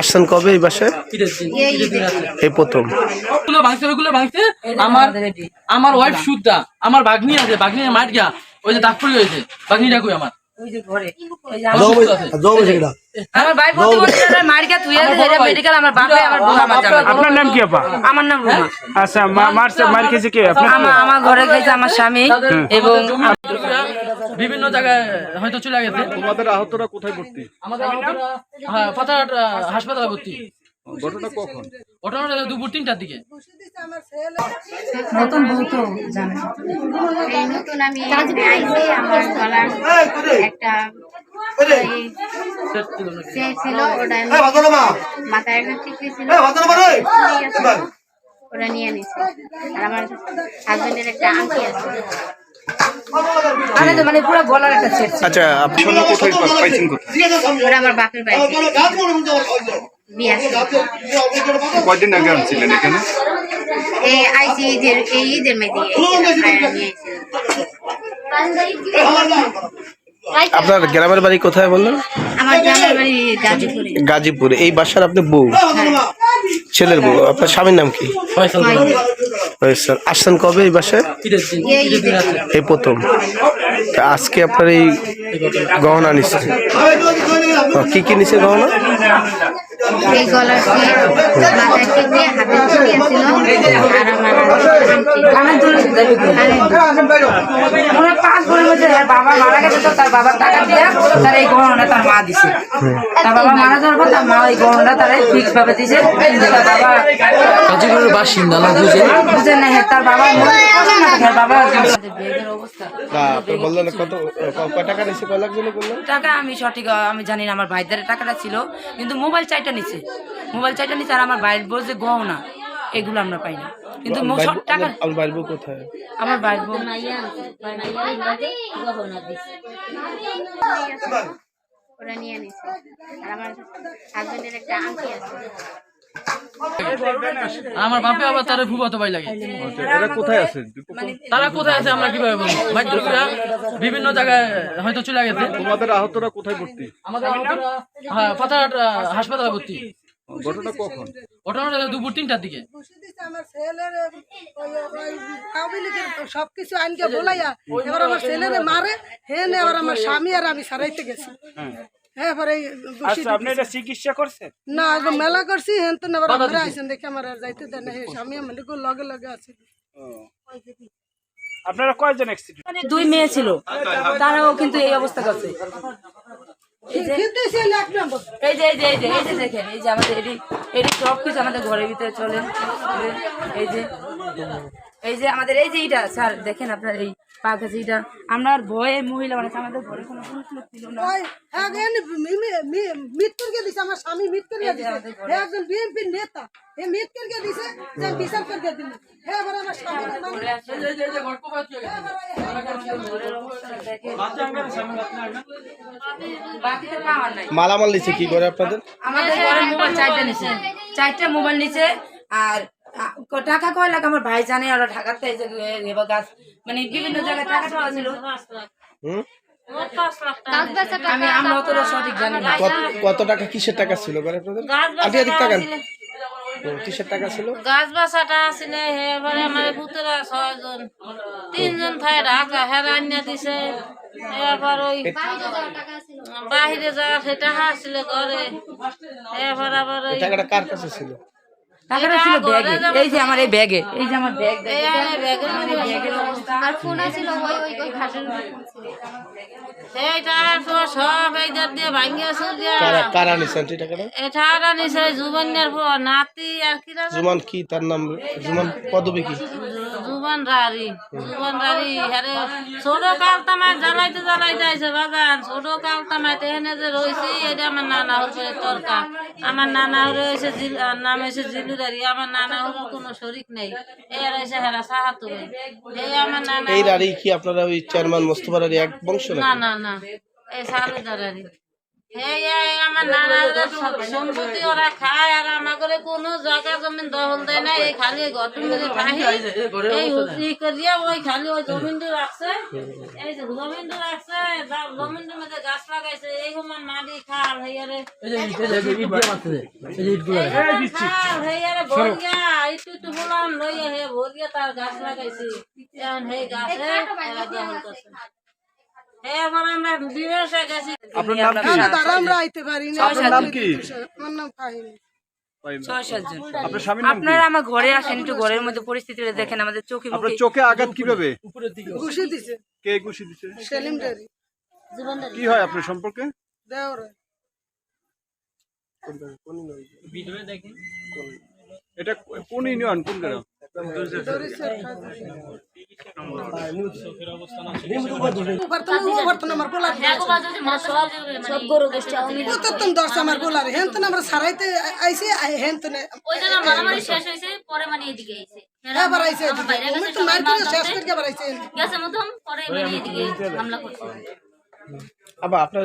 আসছেন কবে এই বাসায়? এই প্রথম। আমার আমার ওয়াইফ সুদ্ধা। আমার আছে মার গিয়া ওই যে হয়েছে। কই আমার। অসুস্থ আছে। আমার ভাই প্রতিবন্ধী মার্কা তুই মেডিকেল আমার বাপে আমার বউ আমার জামাই। আপনার নাম কি আপা? আমার নাম আচ্ছা মার খেয়েছে কে? আমার আমার ঘরে গেছে আমার স্বামী এবং বিভিন্ন জায়গায় হয়তো চলে গেছে। তোমাদের আহতরা কোথায় ভর্তি? আমাদের আহতরা, হ্যাঁ পাতারহাট হাসপাতালে ভর্তি। ঘটনা কখন? ঘটনাটা দুপুর তিনটার দিকে। নতুন বউ তো জানে এই নতুন আমি আইছি আমার গলার একটা এই সে ছিল ওটা আমি মাথায় একটা টিকলি ছিল। ওটা নিয়ে নিছে। আর আমার হাজবেন্ডের একটা আংটি আছে। আরে তো মানে পুরো গলার একটা সেট আচ্ছা আপনি কোথায় পাইছেন কোথায়? আমার বাপের বাড়ি কয়দিন আগে আনছিলেন এখানে? এই আইছি ঈদের এই ঈদের মেয়েদি আপনার গ্রামের বাড়ি কোথায় বললেন? আমার গ্রামের বাড়ি গাজীপুরে। গাজীপুর। এই বাসার আপনি বউ? ছেলের বউ। আপনার স্বামীর নাম কি? আসছেন কবে এই বাসায়? এই প্রথম। আজকে আপনার এই গহনা নিচ্ছে। কি কি নিচ্ছে গহনা? এই গলার মাথায় হাতে ছিল আর আমার কানের দুল দেবে পাঁচ বোনের মধ্যে বাবা মারা গেছে তো তার বাবার টাকা দিয়া তার এই গহনাটা তার মা দিছে। তার বাবা মারা যাওয়ার পর তার মা এই গহনাটা তার ফিক্স ভাবে দিছে। তার বাবা গাজীপুরের বাসিন্দা না বুঝে? বুঝে না হ্যাঁ, তার বাবা তার অবস্থা। না আপনি বললেন কত টাকা নিছে কয় লাখ টাকা আমি সঠিক আমি জানি না আমার ভাইদের টাকাটা ছিল। কিন্তু মোবাইল চাইটা নিছে মোবাইল চাইটা নিছে আর আমার ভাইয়ের বউ যে গহনা এগুলো আমরা পাই না। কিন্তু সব টাকা আমার বাড়ির বউ কোথায়? আমার ভাইয়ের বউ ওরা নিয়ে নিছে। আর আমার হাজবেন্ডের একটা আংটি আছে। আমার বাপে আবার তার ভুবাতো ভাই লাগে। এরা কোথায় আছে তারা কোথায় আছে আমরা কীভাবে বলব? ভাই বিভিন্ন জায়গায় হয়তো চলে গেছে। তোমাদের আহতরা কোথায় ভর্তি? আমাদের হ্যাঁ পাতারহাট আহ, হাসপাতালে ভর্তি। ঘটনা কখন? ঘটনাটা দুপুর তিনটার দিকে। আমার ছেলের আওয়ামী লীগের সবকিছু আইনকে বলাইয়া এবার আমার ছেলেরে মারে হেন এবার আমার স্বামী আর আমি সারাইতে গেছি। হ্যাঁ আচ্ছা আপনি এটা চিকিৎসা করছেন? না আগে মেলা করছি তো আমরা দেখে আমার আর যাইতে স্বামী আমার লিগো লগে লগে আছে। আপনারা কয়জন অ্যাক্সিডেন্ট মানে দুই মেয়ে ছিল। তারাও কিন্তু এই অবস্থা করছে। এই যে এই যে এই যে এই যে দেখেন এই যে আমাদের এটি এটি সব কিছু আমাদের ঘরের ভিতরে চলে। এই যে এই যে আমাদের এই যে এইটা স্যার দেখেন আপনার এই পা কাছে এইটা আমরা আর ভয়ে মহিলা মানে আমাদের ঘরে কোনো পুরুষ লোক ছিল না। ওই একজন দিছে আমার স্বামী দিছে। একজন নেতা হে দিছে যে বিচার করে দিল। হ্যাঁ এবার আমার স্বামী বাকিতে পাওয়ার নাই মালামাল নিছে কি করে আপনাদের? আমাদের ঘরে মোবাইল চারটা নিছে। চারটা মোবাইল নিছে আর টাকা কয় লাখ? আমার ভাই জানে আর ঢাকাতে এবার গাছ। মানে বিভিন্ন জায়গায় টাকা পাওয়া ছিল। হুম? আমি আমরা অতটা সঠিক জানি কত কত টাকা কিসের টাকা ছিল মানে আপনাদের? আদি আদি টাকা কিসের টাকা ছিল? গাছ বাসাটা আসলে এবারে আমার পুতরা ছয়জন। তিনজন থাই ঢাকা হেরান্যা দিছে। এবার ওই বাহিরে যাওয়া সেটা আসলে ঘরে। এবার আবার টাকাটা কার কাছে ছিল? টাকাটা ছিল ব্যাগে। এই যে আমার এই ব্যাগে। এই যে আমার ব্যাগ অবস্থা। আর ফোন ওই ওই ওই খাটের মধ্যে ফোন ছিল। এই টাকা তো সব এই দাঁত দিয়ে ভাঙ্গিয়ে চলিয়া কারা কারা নিছেন এই টাকাটা এটা নিছে জুবনের নাতি আর কিরা জুমান কি তার নাম? জুমান পদবী কি? জুবন রারি জুবন রারি আরে ছোট কাল জ্বালাইতে জ্বালাইতে আইছে বাগান। ছোট কাল তেহেনে যে রয়েছে এটা আমার নানা হরে তরকা। আমার নানা হরে হয়েছে নাম হয়েছে জিলুরারি। আমার নানা হরে কোনো শরিক নেই। এর হয়েছে হেরা সাহাতু এই আমার নানা এই কি আপনারা ওই চেয়ারম্যান মোস্তফা এক বংশ না না না। এই এই আমার সব সম্পত্তি ওরা খায় আর আমাকে কোনো জায়গা জমিন দখল দেয় না এই খালি গঠন থাকি এই ই করিয়া ওই খালি ওই জমিনটা রাখছে। এই যে জমিনটা রাখছে জমিনটার মধ্যে গাছ লাগাইছে এই সমান মাটি খাল হইয়ারে এই এই এই খাল হইয়ারে ভরিয়া একটু একটু বললাম লইয়া হে ভরিয়া তার গাছ লাগাইছে। সেই গাছে দখল করছে। এবার আমরা বিদেশে গেছি। আপনার নাম কি? তারা আমরা আইতে পারি না। আপনার নাম কি? আমার নাম ফাহিম। ছয় সাতজন আপনার স্বামীর নাম কি? আপনারা আমার ঘরে আসেন একটু ঘরের মধ্যে পরিস্থিতিটা দেখেন আমাদের চোখে আপনার চোখে আঘাত কীভাবে? ঘুষি দিছে। কে ঘুষি দিছে? সেলিম ডেরি। কি হয় আপনার সম্পর্কে? দেওরে। এটা কোন ইউনিয়ন? কোন গ্রাম? সারাইতে আইসি হেন তো ওই জন্য মারামারি শেষ হয়েছে পরে মানে এদিকে আইছে। হ্যাঁ তো মানে এদিকে হামলা করছে। আবার আপনার